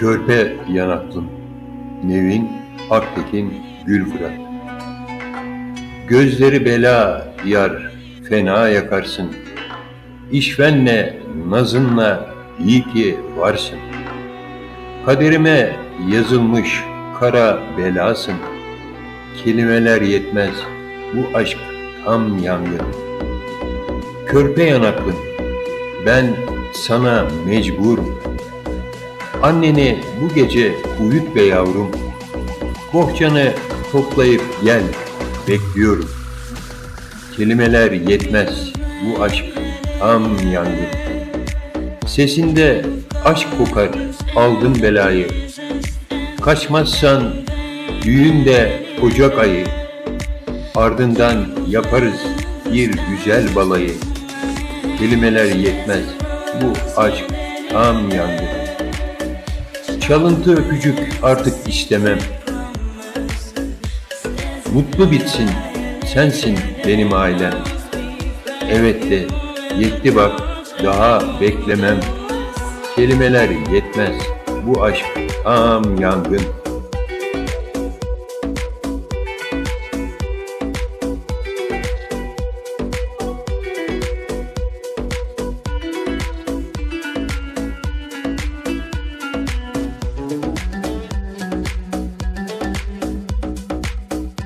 Körpe yanaklım, Nevin Aktekin Gülfırat. Gözleri bela yar, fena yakarsın. İşvenle, nazınla iyi ki varsın. Kaderime yazılmış kara belasın. Kelimeler yetmez, bu aşk tam yangın. Körpe yanaklım, ben sana mecburum. Anneni bu gece uyut be yavrum. Bohçanı toplayıp gel, bekliyorum. Kelimeler yetmez, bu aşk tam yangın. Sesinde aşk kokar, aldın belayı. Kaçmazsan düğünde Ocak ayı. Ardından yaparız bir güzel balayı. Kelimeler yetmez, bu aşk tam yangın. Çalıntı öpücük artık istemem. Mutlu bitsin, sensin benim ailem. Evet de, yetti bak, daha beklemem. Kelimeler yetmez, bu aşk tam yangın.